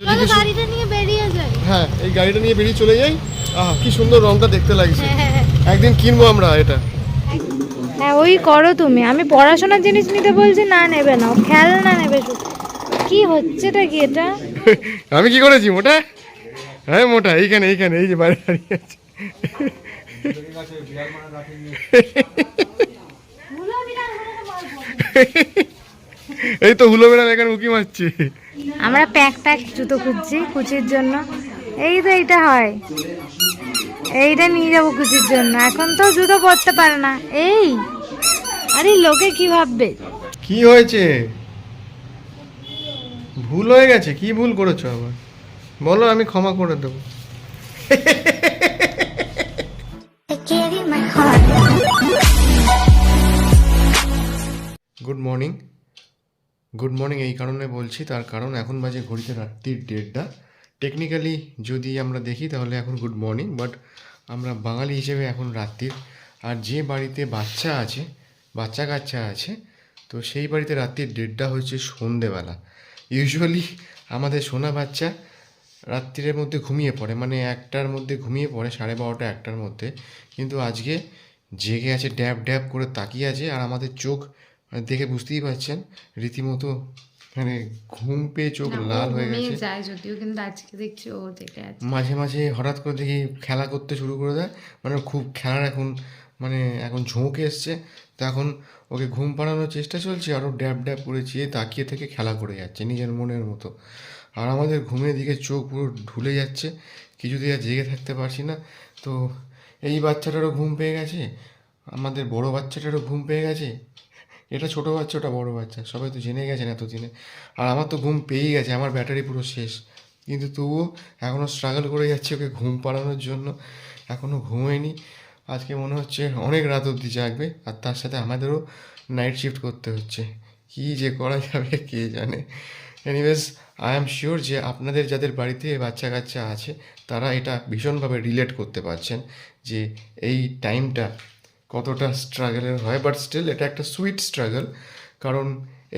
চলো গাড়িটা নিয়ে বেরিয়ে যাই। হ্যাঁ এই গাড়িটা নিয়ে বেরিয়ে চলে যাই। আহ কি সুন্দর রংটা দেখতে লাগছে। একদিন কিনবো আমরা এটা। হ্যাঁ ওই করো তুমি। আমি পড়াশোনার জিনিস নিতে বলছি না নেবে না। খেলনা নেবে শুধু। কি হচ্ছেটা কি এটা? আমি কি করেছি মোটা? হ্যাঁ মোটা এইখানে এইখানে এই যে বাইরে দাঁড়িয়ে আছে। এই তো হুলো বেড়াল এখানে উকি মারছি। আমরা প্যাক প্যাক জুতো খুঁজছি কুচির জন্য। এই তো এইটা হয়। এইটা নিয়ে যাব কুচির জন্য। এখন তো জুতো পরতে পারে না। এই আরে লোকে কি ভাববে? কি হয়েছে? ভুল হয়ে গেছে কি ভুল করেছ আবার? বলো আমি ক্ষমা করে দেবো। গুড মর্নিং এই কারণে বলছি, তার কারণ এখন বাজে ঘড়িতে রাত্রির ডেটটা টেকনিক্যালি যদি আমরা দেখি তাহলে এখন গুড মর্নিং বাট আমরা বাঙালি হিসেবে এখন রাত্রির। আর যে বাড়িতে বাচ্চা আছে, বাচ্চা কাচ্চা আছে, তো সেই বাড়িতে রাত্রির ডেটটা হচ্ছে সন্ধেবেলা। ইউজুয়ালি আমাদের সোনা বাচ্চা রাত্রির মধ্যে ঘুমিয়ে পড়ে মানে একটার মধ্যে ঘুমিয়ে পড়ে, সাড়ে বারোটা একটার মধ্যে। কিন্তু আজকে জেগে আছে, ড্যাব ড্যাব করে তাকিয়ে আছে, আর আমাদের চোখ দেখে বুঝতেই পারছেন রীতিমতো মানে ঘুম পেয়ে চোখ লাল হয়ে গেছে। যায় যদিও কিন্তু আজকে দেখছি ও আছে। মাঝে মাঝে হঠাৎ করে দেখি খেলা করতে শুরু করে দেয় মানে খুব খেলার এখন মানে এখন ঝোঁক এসছে। তো এখন ওকে ঘুম পাড়ানোর চেষ্টা চলছে আরও ড্যাব ড্যাব করে চেয়ে তাকিয়ে থেকে খেলা করে যাচ্ছে নিজের মনের মতো। আর আমাদের ঘুমের দিকে চোখ পুরো ঢুলে যাচ্ছে কিছুতেই আর জেগে থাকতে পারছি না। তো এই বাচ্চাটারও ঘুম পেয়ে গেছে আমাদের বড় বাচ্চাটারও ঘুম পেয়ে গেছে এটা ছোট বাচ্চা, ওটা বড়ো বাচ্চা, সবাই তো জেনে গেছেন এতদিনে। আর আমার তো ঘুম পেয়েই গেছে, আমার ব্যাটারি পুরো শেষ। কিন্তু তবুও এখনও স্ট্রাগল করে যাচ্ছে ওকে ঘুম পাড়ানোর জন্য। এখনও ঘুমোয়নি। আজকে মনে হচ্ছে অনেক রাত অবধি জাগবে, আর তার সাথে আমাদেরও নাইট শিফট করতে হচ্ছে। কী যে করা যাবে, কে জানে? এনিওয়েজ আই এম শিওর যে আপনাদের যাদের বাড়িতে বাচ্চা কাচ্চা আছে, তারা এটা ভীষণভাবে রিলেট করতে পারছেন যে এই টাইমটা কতটা স্ট্রাগলের হয় বাট স্টিল এটা একটা সুইট স্ট্রাগল কারণ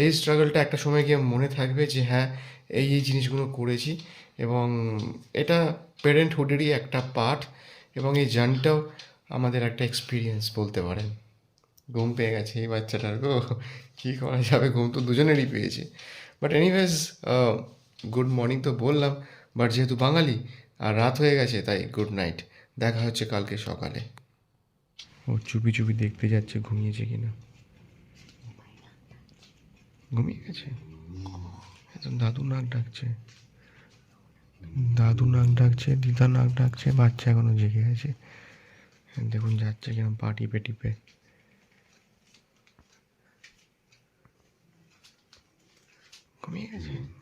এই স্ট্রাগলটা একটা সময় গিয়ে মনে থাকবে যে হ্যাঁ এই এই জিনিসগুলো করেছি এবং এটা প্যারেন্টহুডেরই একটা পার্ট এবং এই জার্নিটাও আমাদের একটা এক্সপিরিয়েন্স বলতে পারেন। ঘুম পেয়ে গেছে এই বাচ্চাটার গো কী করা যাবে? ঘুম তো দুজনেরই পেয়েছে। বাট এনিওয়েজ গুড মর্নিং তো বললাম বাট যেহেতু বাঙালি, আর রাত হয়ে গেছে, তাই গুড নাইট দেখা হচ্ছে কালকে সকালে। ও চুপি চুপি দেখতে যাচ্ছে, ঘুমিয়েছে কিনা? ঘুমিয়ে গেছে? দাদু নাক ডাকছে। দাদু নাক ডাকছে, দিদা নাক ডাকছে, বাচ্চা এখনও জেগে আছে। দেখুন যাচ্ছে কিরম পা টিপে টিপে। ঘুমিয়ে গেছে?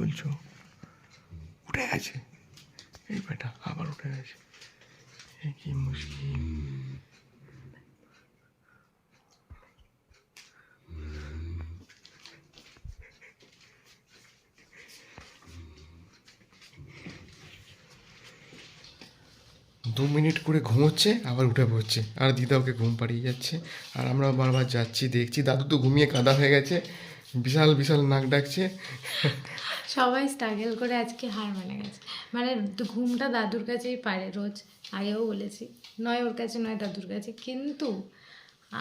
বলছো? উঠে গেছে। এই বেটা আবার উঠে গেছে। কি মুশকিল। দু মিনিট করে ঘুমোচ্ছে, আবার উঠে পড়ছে। আর দিদা ওকে ঘুম পাড়িয়ে যাচ্ছে। আর আমরা বারবার যাচ্ছি, দেখছি দাদু তো ঘুমিয়ে কাদা হয়ে গেছে। বিশাল বিশাল নাক ডাকছে। সবাই স্ট্রাগল করে আজকে হার মানে গেছে। মানে ঘুমটা দাদুর কাছেই পারে রোজ আগেও বলেছি। নয় ওর কাছে নয় দাদুর কাছে। কিন্তু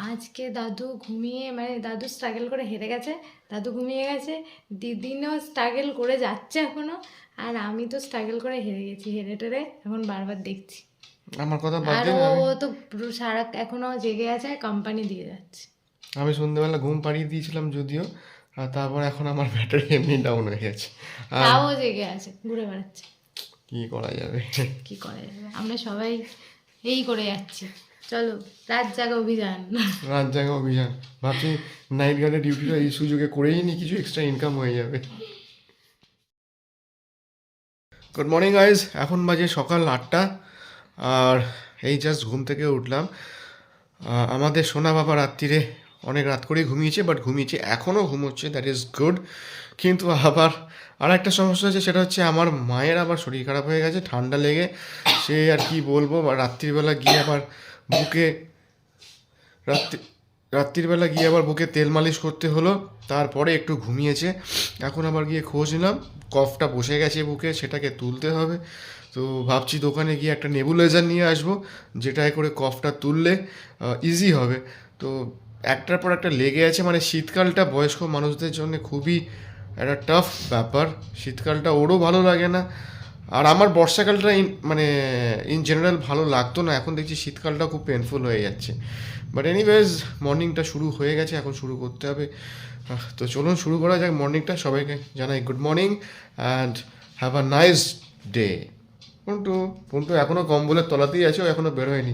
আজকে দাদু ঘুমিয়ে মানে দাদু স্ট্রাগল করে হেরে গেছে দাদু ঘুমিয়ে গেছে দিদিনও স্ট্রাগল করে যাচ্ছে এখনও আর আমি তো স্ট্রাগল করে হেরে গেছি হেরে টেরে এখন বারবার দেখছি। আমার কথা আর ও তো সারা এখনও জেগে আছে কোম্পানি দিয়ে যাচ্ছে। আমি সন্ধ্যেবেলা ঘুম পাড়িয়ে দিয়েছিলাম যদিও আর তারপর এখন আমার ব্যাটারি এমনি ডাউন হয়ে গেছে। তাও জেগে আছে ঘুরে বেড়াচ্ছে। কি করা যাবে? কি করা যাবে? আমরা সবাই এই করে যাচ্ছি। চলো রাত জাগা অভিযান। রাত জাগা অভিযান। ভাবছি নাইট গার্ডের ডিউটিটা এই সুযোগে করেই নি কিছু এক্সট্রা ইনকাম হয়ে যাবে। গুড মর্নিং গাইজ এখন বাজে সকাল আটটা আর এই জাস্ট ঘুম থেকে উঠলাম। আমাদের সোনা বাবা রাত্রিরে অনেক রাত করেই ঘুমিয়েছে বাট ঘুমিয়েছে এখনও ঘুমোচ্ছে দ্যাট ইজ গুড কিন্তু আবার আর একটা সমস্যা হচ্ছে, সেটা হচ্ছে আমার মায়ের আবার শরীর খারাপ হয়ে গেছে, ঠান্ডা লেগে, সে আর কি বলব রাত্রিবেলা গিয়ে আবার বুকে, রাত্রি, রাত্রিবেলা গিয়ে আবার বুকে তেল মালিশ করতে হলো, তারপরে একটু ঘুমিয়েছে, এখন আবার গিয়ে খোঁজ নিলাম, কফটা বসে গেছে বুকে, সেটাকে তুলতে হবে, তো ভাবছি দোকানে গিয়ে একটা নেবুলাইজার নিয়ে আসব, যেটায় করে কফটা তুললে ইজি হবে, তো একটার পর একটা লেগে আছে মানে শীতকালটা বয়স্ক মানুষদের জন্য খুবই একটা টাফ ব্যাপার। শীতকালটা ওরও ভালো লাগে না। আর আমার বর্ষাকালটা ইন মানে ইন জেনারেল ভালো লাগতো না, এখন দেখছি শীতকালটা খুব পেনফুল হয়ে যাচ্ছে। বাট এনিওয়েজ মর্নিংটা শুরু হয়ে গেছে, এখন শুরু করতে হবে। তো চলুন শুরু করা যাক মর্নিংটা সবাইকে জানাই good morning and have a nice day Pontu Pontu এখনও কম্বলের তলাতেই আছে, ও এখনও বেরোয়নি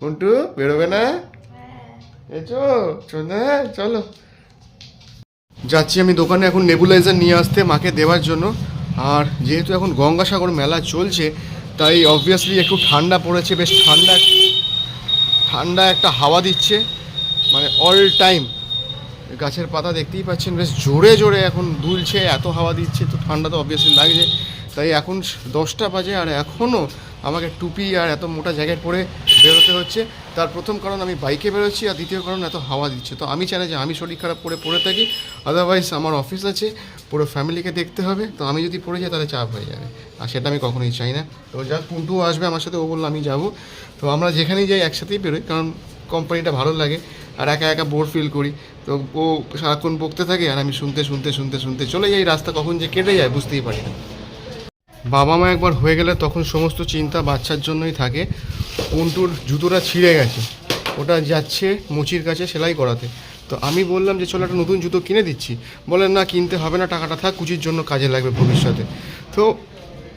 পন্টু, বেরোবে না? এচো চলে, চলো। যাচ্ছি আমি দোকানে, এখন নেবুলাইজার নিয়ে আসতে মাকে দেওয়ার জন্য। আর যেহেতু এখন গঙ্গাসাগর মেলা চলছে, তাই অবভিয়াসলি একটু ঠান্ডা পড়েছে, বেশ ঠান্ডা ঠান্ডা একটা হাওয়া দিচ্ছে। মানে অল টাইম গাছের পাতা দেখতেই পাচ্ছেন, বেশ জোরে জোরে এখন দুলছে, এত হাওয়া দিচ্ছে, তো ঠান্ডা তো অবভিয়াসলি লাগছে। তাই এখন দশটা বাজে, আর এখনও আমাকে টুপি আর এত মোটা জ্যাকেট পরে বেরোতে হচ্ছে। তার প্রথম কারণ আমি বাইকে বেরোচ্ছি আর দ্বিতীয় কারণ এত হাওয়া দিচ্ছে। তো আমি চাই না যে আমি শরীর খারাপ করে পড়ে থাকি আদারওয়াইজ আমার অফিস আছে, পুরো ফ্যামিলিকে দেখতে হবে। তো আমি যদি পড়ে যাই তাহলে চাপ হয়ে যাবে। আর সেটা আমি কখনোই চাই না। তো যাক পুন্টু আসবে আমার সাথে, ও বলল আমি যাব। তো আমরা যেখানেই যাই একসাথেই বেরোই, কারণ কোম্পানিটা ভালো লাগে। আর একা একা বোর ফিল করি। তো ও সারাক্ষণ বকতে থাকে আর আমি শুনতে শুনতে শুনতে শুনতে চলে যাই রাস্তা, কখন যে কেটে যায় বুঝতেই পারি না। বাবা মা একবার হয়ে গেলে তখন সমস্ত চিন্তা বাচ্চার জন্যই থাকে। পন্টুর জুতোটা ছিঁড়ে গেছে। ওটা যাচ্ছে মুচির কাছে সেলাই করাতে। তো আমি বললাম যে, চলো একটা নতুন জুতো কিনে দিচ্ছি। বলেন না, কিনতে হবে না, টাকাটা থাক, কুচির জন্য কাজে লাগবে ভবিষ্যতে। তো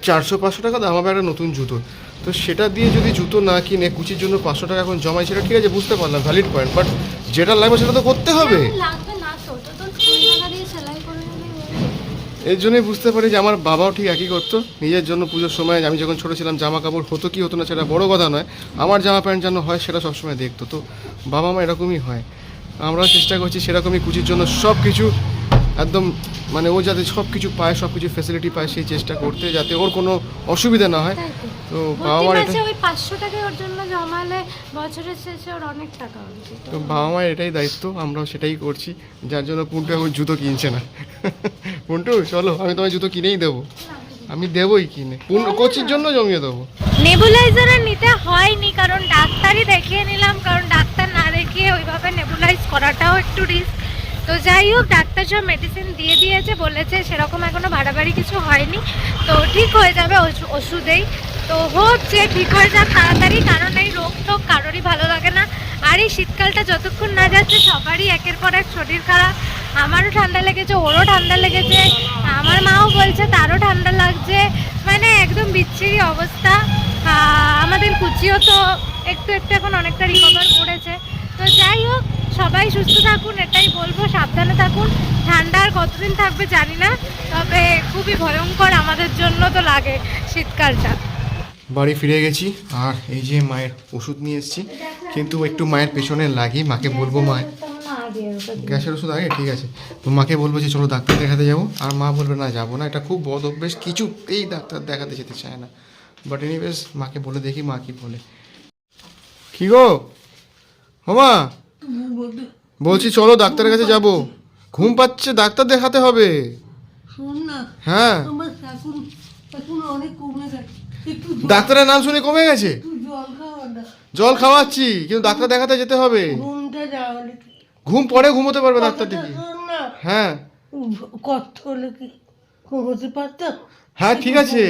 চারশো পাঁচশো টাকা দাম হবে একটা নতুন জুতো। তো সেটা দিয়ে যদি জুতো না কিনে কুচির জন্য পাঁচশো টাকা এখন জমাই সেটা ঠিক আছে, বুঝতে পারলাম ভ্যালিড পয়েন্ট বাট যেটা লাগবে সেটা তো করতে হবে লাগবে না তো তো তো ফুল টাকা দিয়ে সেলাই করে নিলেই হয়ে এর জন্যই বুঝতে পারি যে আমার বাবাও ঠিক একই করতো। নিজের জন্য পুজোর সময় আমি যখন ছোটো ছিলাম জামা কাপড় হতো কি হতো না সেটা বড় কথা নয়। আমার জামা প্যান্ট যেন হয় সেটা সবসময় দেখতো। তো বাবা মা এরকমই হয়। আমরা চেষ্টা করছি সেরকমই কুচির জন্য সব কিছু একদম মানে ও যাতে সব কিছু পায় সব কিছু ফ্যাসিলিটি পায় সেই চেষ্টা করতে যাতে ওর কোনো অসুবিধা না হয়। তো। বাবা মার এটা ওই পাঁচশো টাকা ওর জন্য জমালে বছরের শেষে ওর অনেক টাকা হবে তো বাবা মায়ের এটাই দায়িত্ব আমরাও সেটাই করছি। যার জন্য পুন্টু এখন জুতো কিনছে না। পুন্টু চলো আমি তোমায় জুতো কিনেই দেবো। আমি দেবোই কিনে। কোচির জন্য জমিয়ে দেবো। নেবুলাইজার নিতে হয়নি কারণ ডাক্তারই দেখিয়ে নিলাম কারণ ডাক্তার না দেখিয়ে ওইভাবে নেবুলাইজ করাটাও একটু রিস্ক তো যাই হোক, ডাক্তার সব মেডিসিন দিয়ে দিয়েছে, বলেছে সেরকম এখনও বাড়াবাড়ি কিছু হয়নি। তো ঠিক হয়ে যাবে ওষু- ওষুধেই। তো যে ঠিক হয়ে যাক তাড়াতাড়ি, কারণ এই রোগ টোগ কারোরই ভালো লাগে না। আর এই শীতকালটা যতক্ষণ না যাচ্ছে, সবারই একের পর এক শরীর খারাপ। আমারও ঠান্ডা লেগেছে, ওরও ঠান্ডা লেগেছে, আমার মাও বলছে তারও ঠান্ডা লাগছে। মানে একদম বিচ্ছিরি অবস্থা। আমাদের কুচিও তো একটু একটু এখন অনেকটা রিকভার করেছে। তো যাই হোক সবাই সুস্থ থাকুন, এটাই বলব, সাবধানে থাকুন। ঠান্ডা আর কতদিন থাকবে জানি না, তবে খুবই ভয়ঙ্কর আমাদের জন্য তো লাগে শীতকালটা। বাড়ি ফিরে গেছি, আর এই যে মায়ের ওষুধ নিয়ে এসেছি, কিন্তু একটু মায়ের পেছনে লাগি, মাকে বলব মা, গ্যাসের ওষুধ আগে, ঠিক আছে। তো মাকে বলব যে, চলো ডাক্তার দেখাতে যাব, আর মা বলবে, না, যাব না, এটা খুব বদ অভ্যেস কিছুতেই ডাক্তার দেখাতে যেতে চায় না। বাট এনিওয়েজ মাকে বলে দেখি মা কি বলে। কি গো? হোমা বলছি চলো ডাক্তারের কাছে যাব। ঘুম পাচ্ছে ডাক্তার দেখাতে হবে। শোন না হ্যাঁ। আমার এখন এখন অনেক কমে গেছে। ডাক্তারের নাম শুনে কমে গেছে? জল খাওয়াচ্ছি কিন্তু ডাক্তার দেখাতে যেতে হবে। ঘুম পরে ঘুমোতে পারবে ডাক্তার দেখি হ্যাঁ। কষ্ট হলে কি ঘুমোতে পারতাম? হ্যাঁ ঠিক আছে।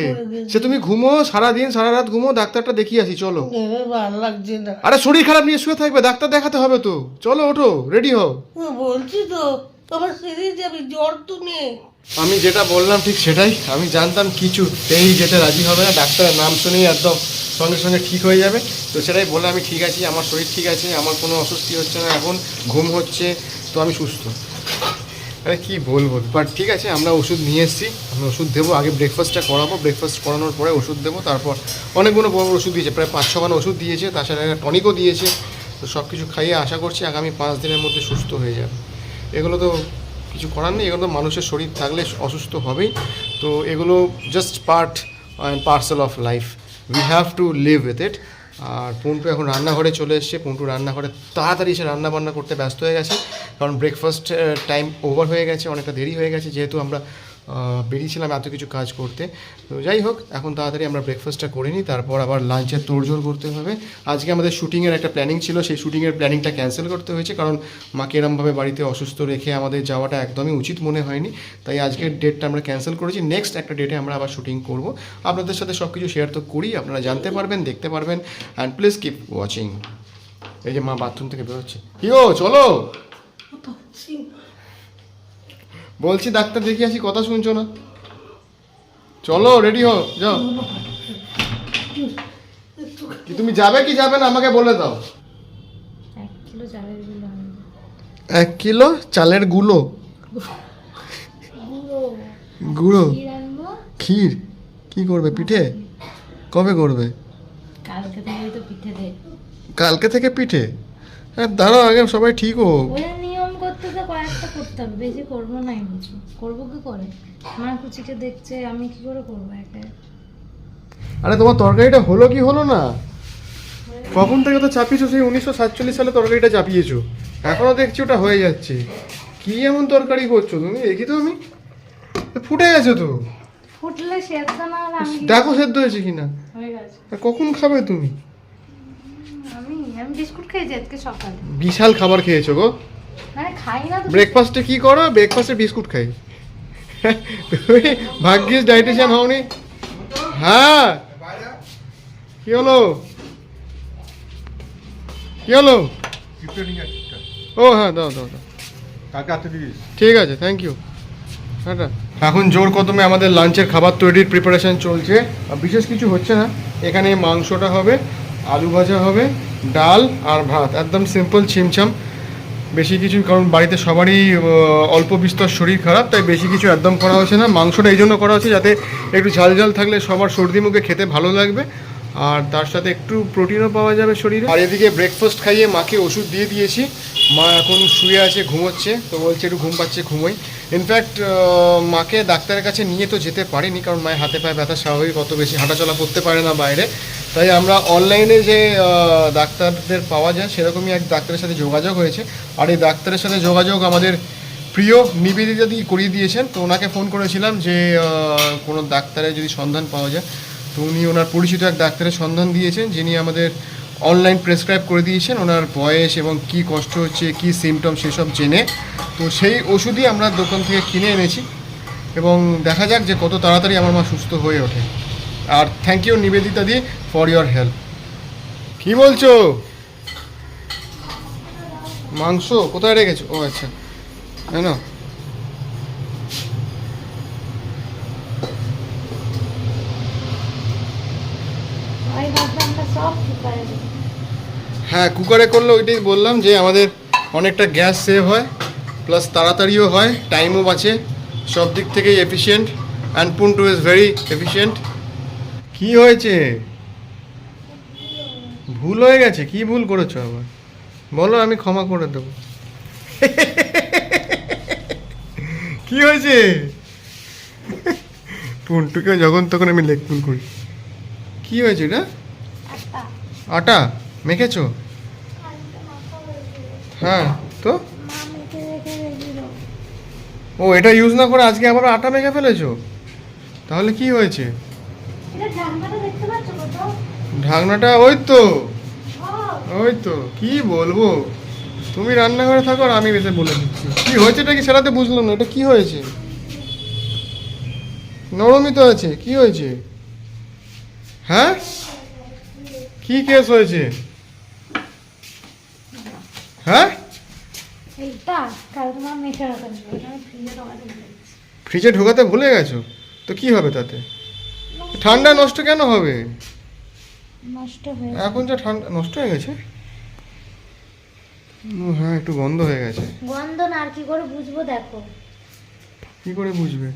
সে তুমি ঘুমো সারাদিন সারা রাত ঘুমো ডাক্তারটা দেখিয়ে আসি চলো। এবার ভালো লাগছে না। আরে শরীর খারাপ নিয়ে শুয়ে থাকবে ডাক্তার দেখাতে হবে তো। চলো ওঠো রেডি হও। বলছি তো আমার সেরে যাবে জ্বর তো নেই। আমি যেটা বললাম ঠিক সেটাই। আমি জানতাম কিছু এই যেতে রাজি হবে না। ডাক্তারের নাম শুনেই একদম সঙ্গে সঙ্গে ঠিক হয়ে যাবে। তো সেটাই বলে আমি ঠিক আছি আমার শরীর ঠিক আছে আমার কোনো অস্বস্তি হচ্ছে না এখন ঘুম হচ্ছে তো আমি সুস্থ। আরে, কি বলব? বাট ঠিক আছে, আমরা ওষুধ নিয়ে এসেছি। আমি ওষুধ দেবো, আগে ব্রেকফাস্টটা করাবো ব্রেকফাস্ট করানোর পরে ওষুধ দেবো, তারপর অনেকগুলো বড় বড় ওষুধ দিয়েছে, প্রায় পাঁচ ছখানা ওষুধ দিয়েছে, তাছাড়া টনিকও দিয়েছে। তো সব কিছু খাইয়ে আশা করছি আগামী পাঁচ দিনের মধ্যে সুস্থ হয়ে যাবে। এগুলো তো কিছু করার নেই, এগুলো তো মানুষের শরীর থাকলে অসুস্থ হবেই। তো এগুলো just part and parcel of life we have to live with it আর পন্টু এখন রান্নাঘরে চলে এসছে। পন্টু রান্নাঘরে তাড়াতাড়ি এসে রান্না বান্না করতে ব্যস্ত হয়ে গেছে। কারণ ব্রেকফাস্ট টাইম ওভার হয়ে গেছে, অনেকটা দেরি হয়ে গেছে। যেহেতু আমরা বেরিয়েছিলাম এত কিছু কাজ করতে। তো যাই হোক, এখন তাড়াতাড়ি আমরা ব্রেকফাস্টটা করে নিই, তারপর আবার লাঞ্চের তোড়জোড় করতে হবে। আজকে আমাদের শুটিংয়ের একটা প্ল্যানিং ছিল, সেই শুটিংয়ের প্ল্যানিংটা ক্যান্সেল করতে হয়েছে, কারণ মাকে এরমভাবে বাড়িতে অসুস্থ রেখে আমাদের যাওয়াটা একদমই উচিত মনে হয়নি। তাই আজকের ডেটটা আমরা ক্যান্সেল করেছি। নেক্সট একটা ডেটে আমরা আবার শুটিং করব। আপনাদের সাথে সব কিছু শেয়ার তো করি, আপনারা জানতে পারবেন, দেখতে পারবেন অ্যান্ড প্লিজ কিপ ওয়াচিং এই যে মা বাথরুম থেকে বেরোচ্ছে। কি ও চলো বলছি ডাক্তার দেখি আসি কথা শুনছো না? চলো রেডি হও যাও। কি তুমি যাবে কি যাবে না আমাকে বলে দাও। এক কিলো চালেরগুলো গুঁড়ো? ক্ষীর কি করবে পিঠে? কবে করবে? কালকে থেকে তো পিঠে দে। কালকে থেকে পিঠে? হ্যাঁ দাঁড়াও আগে সবাই ঠিক হোক। নিয়ম করতে হবে বেশি করব না কিছু করব কি করে? মা কুচিকে দেখছে আমি কি করে করব একা আরে তোমার তরকারিটা হলো কি হলো না? কখন থেকে তো চাপিয়েছো? সেই উনিশশো সাতচল্লিশ সালে তরকারিটা চাপিয়েছো। এখনও দেখছি ওটা হয়ে যাচ্ছে। কি এমন তরকারি করছ তুমি? দেখি তো আমি? ফুটে গেছে তো। ফুটলে সেদ্ধ না হলে আমি দেখো সেদ্ধ হয়েছে কিনা। হয়ে গেছে। কখন খাবে তুমি? আমি আমি বিস্কুট খেয়েছি আজকে সকালে। বিশাল খাবার খেয়েছো গো। মানে খাই না ব্রেকফাস্টে কি করো? ব্রেকফাস্টে বিস্কুট খাই। তুমি ভাগ্যিস ডাইটিশিয়ান হওনি? হ্যাঁ। কি হলো? কি হলো? ও হ্যাঁ দাও দাও দাও। ঠিক আছে থ্যাংক ইউ এখন জোর কদমে আমাদের লাঞ্চের খাবার তৈরির প্রিপারেশন চলছে। আর বিশেষ কিছু হচ্ছে না। এখানে মাংসটা হবে আলু ভাজা হবে ডাল আর ভাত। একদম সিম্পল ছিমছাম। বেশি কিছু, কারণ বাড়িতে সবারই অল্প বিস্তর শরীর খারাপ, তাই বেশি কিছু একদম করা হচ্ছে না। মাংসটা এই জন্য করা হচ্ছে যাতে একটু ঝাল ঝাল থাকলে সবার সর্দি মুখে খেতে ভালো লাগবে। আর তার সাথে একটু প্রোটিনও পাওয়া যাবে শরীরে। আর এদিকে ব্রেকফাস্ট খাইয়ে মাকে ওষুধ দিয়ে দিয়েছি। মা এখন শুয়ে আছে, ঘুমোচ্ছে, তো বলছে একটু ঘুম পাচ্ছে, ঘুমোই। ইনফ্যাক্ট মাকে ডাক্তারের কাছে নিয়ে তো যেতে পারিনি, কারণ মায়ের হাতে পায়ে ব্যথা স্বাভাবিক, অত বেশি হাঁটাচলা করতে পারে না বাইরে। তাই আমরা অনলাইনে যে ডাক্তারদের পাওয়া যায়, সেরকমই এক ডাক্তারের সাথে যোগাযোগ হয়েছে। আর এই ডাক্তারের সাথে যোগাযোগ আমাদের প্রিয় নিবেদিতা দিয়ে করিয়ে দিয়েছেন। তো ওনাকে ফোন করেছিলাম যে কোনো ডাক্তারের যদি সন্ধান পাওয়া যায়। তো উনি ওনার পরিচিত এক ডাক্তারের সন্ধান দিয়েছেন, যিনি আমাদের অনলাইন প্রেসক্রাইব করে দিয়েছেন। ওনার বয়স এবং কি কষ্ট হচ্ছে, কি সিমটম সেসব জেনে। তো সেই ওষুধই আমরা দোকান থেকে কিনে এনেছি। এবং দেখা যাক যে কত তাড়াতাড়ি আমার মা সুস্থ হয়ে ওঠে। আর thank you Nivedita the for your help কি বলছো? মাংস কোথায় রেখেছো? ও আচ্ছা। তাই না। হ্যাঁ কুকারে করলে ওইটাই বললাম যে আমাদের অনেকটা গ্যাস সেভ হয় প্লাস তাড়াতাড়িও হয় টাইমও বাঁচে। সব দিক থেকেই efficient and Puntu is very efficient কি হয়েছে? ভুল হয়ে গেছে? কি ভুল করেছ আবার? বলো আমি ক্ষমা করে দেবো। কি হয়েছে? পুন্টুকে যখন তখন আমি লেখপুল করি। কি হয়েছে এটা আটা। মেখেছো? হ্যাঁ তো? ও এটা ইউজ না করে আজকে আবার আটা মেখে ফেলেছো? তাহলে কি হয়েছে? ঢাকনাটা ওই তো। ওই তো। কি বলব? তুমি রান্নাঘরে থাকো আর আমি বেশি বলে দিচ্ছি। কি হয়েছে এটা কি সেটাতে বুঝলাম না। এটা কি হয়েছে? নরমই তো আছে। কি হয়েছে? হ্যাঁ? কি কেস হয়েছে? হ্যাঁ? ফ্রিজে ঢোকাতে ভুলে গেছো? তো কি হবে তাতে? ঠান্ডা নষ্ট কেন হবে? নষ্ট হয়ে এখন যা ঠান্ডা নষ্ট হয়ে গেছে? হ্যাঁ একটু গন্ধ হয়ে গেছে। গন্ধ না আর কি করে বুঝব দেখো। কি করে বুঝবে?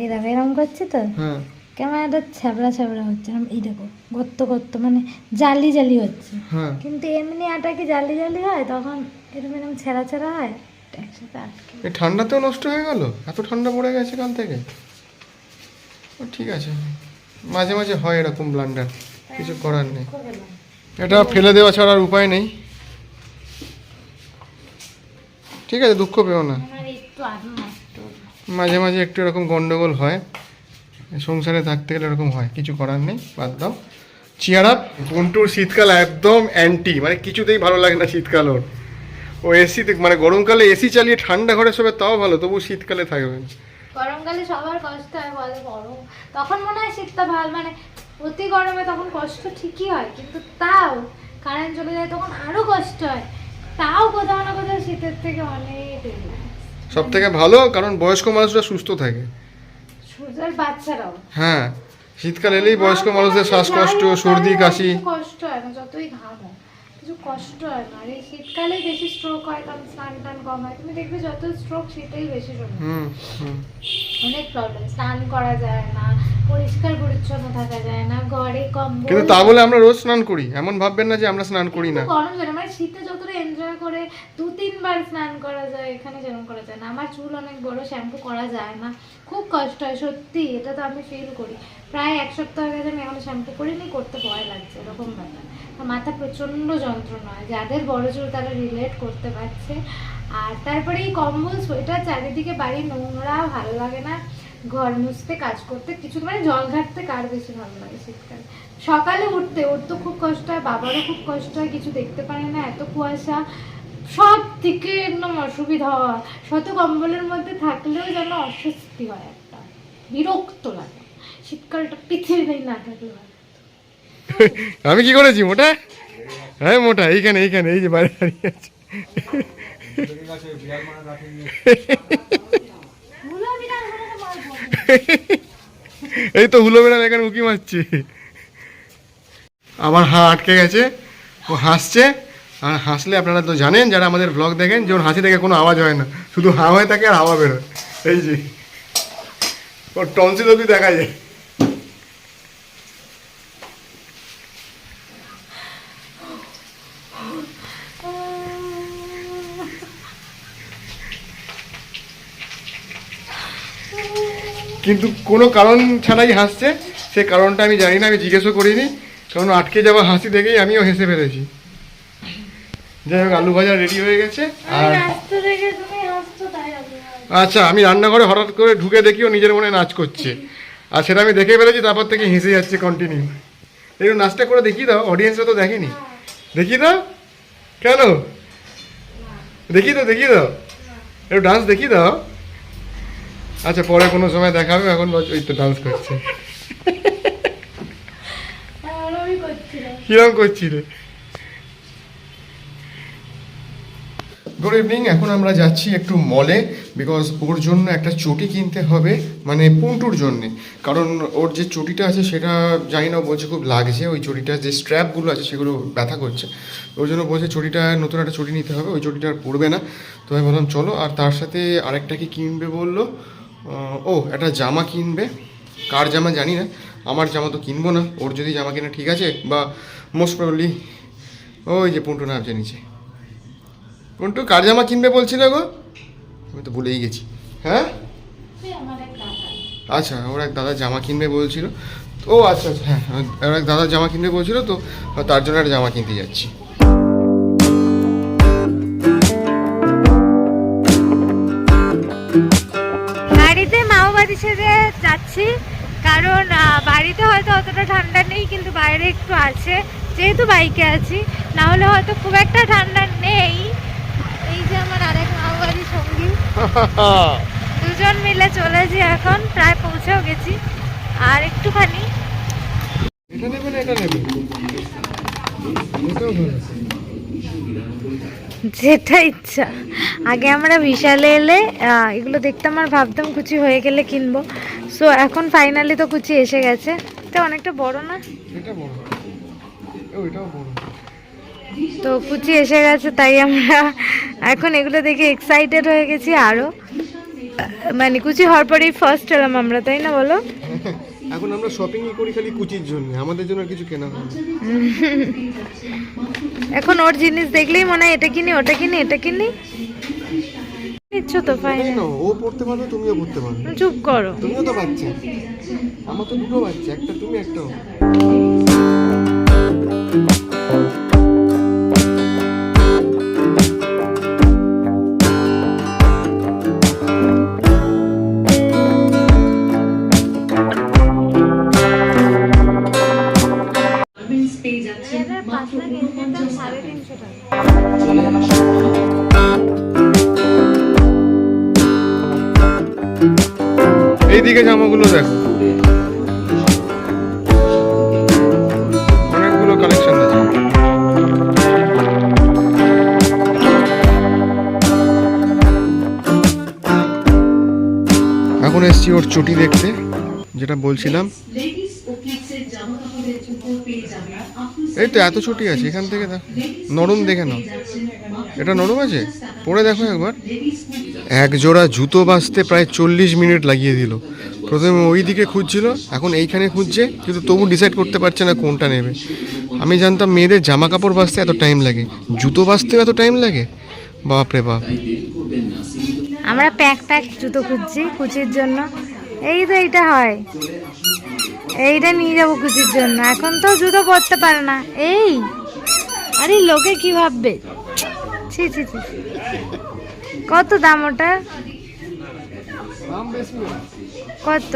এই দেখো এরকম করছে তো? হ্যাঁ। ক্যামেরাটা ছ্যাবড়া ছ্যাবড়া হচ্ছে। এই দেখো গত্ত গত্ত মানে জালি জালি হচ্ছে। হ্যাঁ। কিন্তু এমনি আটা কি জালি জালি হয় তখন এরকম এরকম ছেঁড়া ছেঁড়া হয় একসাথে আটকে ঠান্ডাতেও নষ্ট হয়ে গেল? এত ঠান্ডা পড়ে গেছে কাল থেকে? ঠিক আছে। মাঝে মাঝে হয় এরকম ব্লান্ডার কিছু করার নেই। এটা ফেলে দেওয়া ছাড়া আর উপায় নেই। ঠিক আছে দুঃখ পেও না। হলো। মাঝে মাঝে একটু এরকম গন্ডগোল হয়। সংসারে থাকতে গেলে এরকম হয়। কিছু করার নেই বাদ দাও। চেয়ার আপ গুন্টুর শীতকাল একদম অ্যান্টি মানে কিছুতেই ভালো লাগে না শীতকাল ওর। ও এসিতে মানে গরমকালে এসি চালিয়ে ঠান্ডা ঘরে শোবে তাও ভালো তবু শীতকালে থাকবে না। গরমকালে সবার কষ্ট হয় বলে গরম। তখন মনে হয় শীতটা ভালো মানে অতি গরমে তখন কষ্ট ঠিকই হয় কিন্তু তাও কারেন্ট চলে যায় তখন আরও কষ্ট হয়। তাও কোথাও না কোথাও শীতের থেকে অনেক সব থেকে ভালো কারণ বয়স্ক মানুষরা সুস্থ থাকে। সূর্যের বাচ্চারাও। হ্যাঁ শীতকাল এলেই বয়স্ক মানুষদের শ্বাসকষ্ট সর্দি কাশি। কষ্ট হয় না যতই ঘাম হোক। কিছু কষ্ট হয় না। আর এই শীতকালেই বেশি স্ট্রোক হয় কারণ স্নান টান কম হয়। তুমি দেখবে যত স্ট্রোক শীতেই বেশি অনেক প্রবলেম স্নান করা যায় না পরিষ্কার পরিচ্ছন্ন থাকা যায় না ঘরে কম্বল কিন্তু তা বলে আমরা রোজ স্নান করি। এমন ভাববেন না যে আমরা স্নান করি না। গরম জলে মানে শীতে যতটা এনজয় করে দু তিনবার স্নান করা যায় এখানে যেরকম করা যায় না। আমার চুল অনেক বড় শ্যাম্পু করা যায় না। খুব কষ্ট হয়, সত্যি, এটা তো আমি ফিল করি। প্রায় এক সপ্তাহ আগে আমি এখন শ্যাম্পু করিনি, করতে ভয় লাগছে, এরকম ব্যাপার। মাথা প্রচণ্ড যন্ত্রণা হয়, যাদের বড় জোর তারা রিলেট করতে পারছে। আর তারপরে এই কম্বল সোয়েটার চারিদিকে বাড়ি নোংরা, ভালো লাগে না। ঘর মুছতে, কাজ করতে, কিছু মানে জল ঘাটতে কার বেশি ভালো লাগে শীতকালে? সকালে উঠতে ওর তো খুব কষ্ট হয়, বাবারও খুব কষ্ট হয়, কিছু দেখতে পারে না, এত কুয়াশা। সব থেকে একদম অসুবিধা হয়। শত কম্বলের মধ্যে থাকলেও যেন অস্বস্তি হয় একটা। বিরক্ত লাগে। শীতকালটা না থাকলে আমি কি করেছি, মোটা? হ্যাঁ মোটা, এইখানে এইখানে, এই যে বাইরে দাঁড়িয়ে আছে। এই তো হুলো বেড়াল এখানে উকি মারছি। আমার হা আটকে গেছে, ও হাসছে। আর হাসলে আপনারা তো জানেন, যারা আমাদের ব্লগ দেখেন যে ওর হাসি থেকে কোনো আওয়াজ হয় না। শুধু হা হয়ে থাকে আর হাওয়া বেরোয়। এই যে ওর টনসিল অব্দি দেখা যায়। কিন্তু কোনো কারণ ছাড়াই হাসছে। সে কারণটা আমি জানি না, আমি জিজ্ঞেসও করিনি। কারণ আটকে যাওয়া হাসি দেখেই আমিও হেসে ফেলেছি। যাই হোক আলু ভাজা রেডি হয়ে গেছে। আর দেখে। আচ্ছা আমি রান্নাঘরে হঠাৎ করে ঢুকে দেখি ও নিজের মনে নাচ করছে। আর সেটা আমি দেখে ফেলেছি তারপর থেকে হেসে যাচ্ছে কন্টিনিউ একটু নাচটা করে দেখিয়ে দাও অডিয়েন্সরা তো দেখেনি। দেখিয়ে দাও। কেন? দেখিয়ে দাও দেখিয়ে দাও। একটু ডান্স দেখিয়ে দাও। আচ্ছা পরে কোনো সময় দেখাবে এখন ওই- তো ডান্স করছে। কিরম করছিলে গুড ইভিনিং এখন আমরা যাচ্ছি একটু মলে বিকজ ওর জন্য একটা চটি কিনতে হবে মানে পুন্টুর জন্যে। কারণ ওর যে চটিটা আছে, সেটা জানি না বলছে খুব লাগছে ওই চটিটার যে স্ট্র্যাপগুলো আছে, সেগুলো ব্যথা করছে। ওই জন্য বলছে চটিটা, নতুন একটা চটি নিতে হবে, ওই চটিটা আর পড়বে না। তো আমি বললাম চলো, আর তার সাথে আরেকটা কি কিনবে বলল? ও, একটা জামা কিনবে। কার জামা জানি না, আমার জামা তো কিনবো না, ওর যদি জামা কেনা ঠিক আছে, বা মোস্ট প্রবলি ওই যে পুন্টু নামছে নিচে পুন্টু কার জামা কিনবে বলছিল গো? আমি তো ভুলেই গেছি। হ্যাঁ? আচ্ছা ওর এক দাদা জামা কিনবে বলছিল। ও আচ্ছা আচ্ছা হ্যাঁ ওর এক দাদা জামা কিনবে বলছিল তো তার জন্য একটা জামা কিনতে যাচ্ছি। বাড়িতে মাও বাড়ি ছেড়ে যাচ্ছি কারণ বাড়িতে হয়তো অতটা ঠান্ডা নেই কিন্তু বাইরে একটু আছে যেহেতু বাইকে আছি না হলে হয়তো খুব একটা ঠান্ডা নেই এই যে আমার আরেক মাও বাড়ির সঙ্গী দুজন মিলে চলেছি এখন প্রায় পৌঁছেও গেছি। আর একটুখানি। এটা নেবে এটা নেবে এটাও ভালো যেটা ইচ্ছা। আগে আমরা বিশালে এলে এগুলো দেখতাম আর ভাবতাম কুচি হয়ে গেলে কিনবো। সো এখন ফাইনালি তো কুচি এসে গেছে। এটা অনেকটা বড় না? এটা বড়। বড়। তো কুচি এসে গেছে তাই আমরা এখন এগুলো দেখে এক্সাইটেড হয়ে গেছি আরও মানে কুচি হওয়ার পরেই ফার্স্ট এলাম আমরা তাই না বলো? এখন আমরা শপিংই করি খালি কুচির জন্য আমাদের জন্য কিছু কেনা হয় এখন ওর জিনিস দেখলেই মনে হয় এটা কিনি ওটা কিনি এটা কিনি। নিচ্ছ তো ফাইন এই ও পড়তে পারবে তুমিও পড়তে পারবে। চুপ করো। তুমিও তো বাচ্চা। আমার তো দুটো বাচ্চা একটা তুমি একটা তিনশো টাকা এইদিকে জামাগুলো দেখো। অনেকগুলো কালেকশন আছে। এখন এসছি ওর চটি দেখতে, যেটা বলছিলাম। এই তো এত ছুটি আছে, এখান থেকে নরম দেখে নাও। এটা নরম আছে? পরে দেখো একবার। এক জোড়া জুতো বাঁচতে প্রায় চল্লিশ মিনিট লাগিয়ে দিল। প্রথমে ওই দিকে খুঁজছিল, এখন এইখানে খুঁজছে, কিন্তু তবু ডিসাইড করতে পারছে না কোনটা নেবে। আমি জানতাম মেয়েদের জামা কাপড় বাঁচতে এত টাইম লাগে। জুতো বাঁচতেও এত টাইম লাগে? বাপরে বাপ। আমরা প্যাক প্যাক জুতো খুঁজছি কুচির জন্য। এই তো এইটা হয়। এইটা নিয়ে যাব কুচির জন্য। এখন তো জুতো পরতে পারে না। এই। আরে লোকে কি ভাববে? ছি ছি ছি। কত দাম ওটা? কত?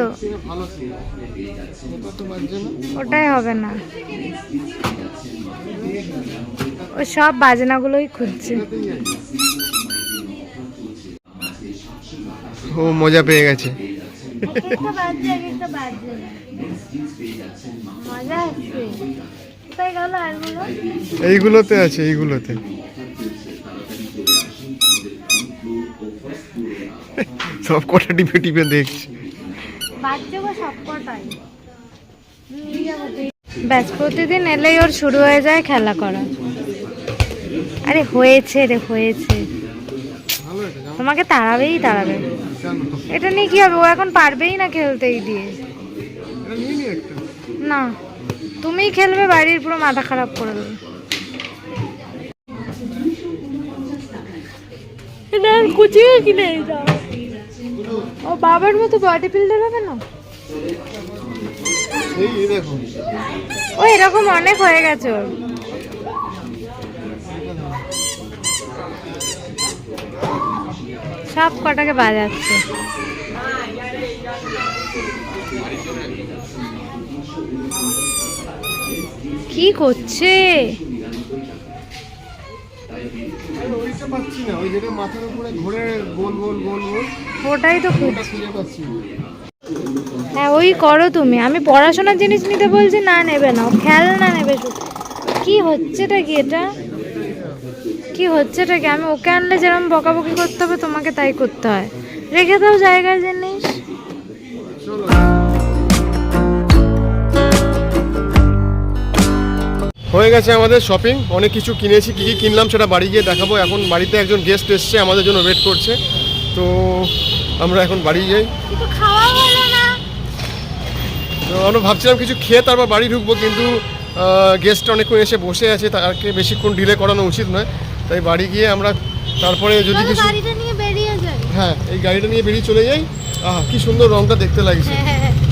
ওটাই হবে না। ও সব বাজনাগুলোই খুঁজছে। ও মজা পেয়ে গেছে। এইগুলোতে আছে এইগুলোতে। সব কটা টিপে টিপে দেখছি। ব্যাস প্রতিদিন এলেই ওর শুরু হয়ে যায় খেলা করা। আরে হয়েছে রে হয়েছে। তোমাকে তাড়াবেই তাড়াবে। এটা নিয়ে কি হবে? ও এখন পারবেই না খেলতেই দিয়ে। না। তুমিই খেলবে বাড়ির পুরো মাথা খারাপ করে দেবে। এটা আর কুচিয়ে কিনে দাও ও বাবার মতো বডি বিল্ডার হবে না? এই এই ও এরকম অনেক হয়ে গেছে ওর। সব কটাকে বাজাচ্ছে কি করছে আরে ওইটা পাচ্ছি না ওই যেটা মাথার উপরে ঘুরে গোল গোল গোল গোল ওটাই তো হ্যাঁ ওই করো তুমি। আমি পড়াশোনার জিনিস নিতে বলছি না নেবে না। খেলনা নেবে শুধু। কি হচ্ছেটা কি এটা? কি হচ্ছেটা কি? আমি ওকে আনলে যেরকম বকাবকি করতে হবে তোমাকে তাই করতে হয়। রেখে দাও জায়গার জিনিস। হয়ে গেছে আমাদের শপিং অনেক কিছু কিনেছি কী কী কিনলাম সেটা বাড়ি গিয়ে দেখাবো। এখন বাড়িতে একজন গেস্ট এসছে আমাদের জন্য ওয়েট করছে। তো আমরা এখন বাড়ি যাই। আমরা ভাবছিলাম কিছু খেয়ে তারপর বাড়ি ঢুকবো কিন্তু গেস্ট অনেকক্ষণ এসে বসে আছে তাকে বেশিক্ষণ ডিলে করানো উচিত নয়। তাই বাড়ি গিয়ে আমরা তারপরে যদি কিছু হ্যাঁ এই গাড়িটা নিয়ে বেরিয়ে চলে যাই। আহা কি সুন্দর রংটা দেখতে লাগছে।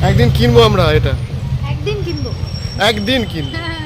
একদিন কিনবো আমরা এটা। একদিন কিনবো। একদিন কিনবো।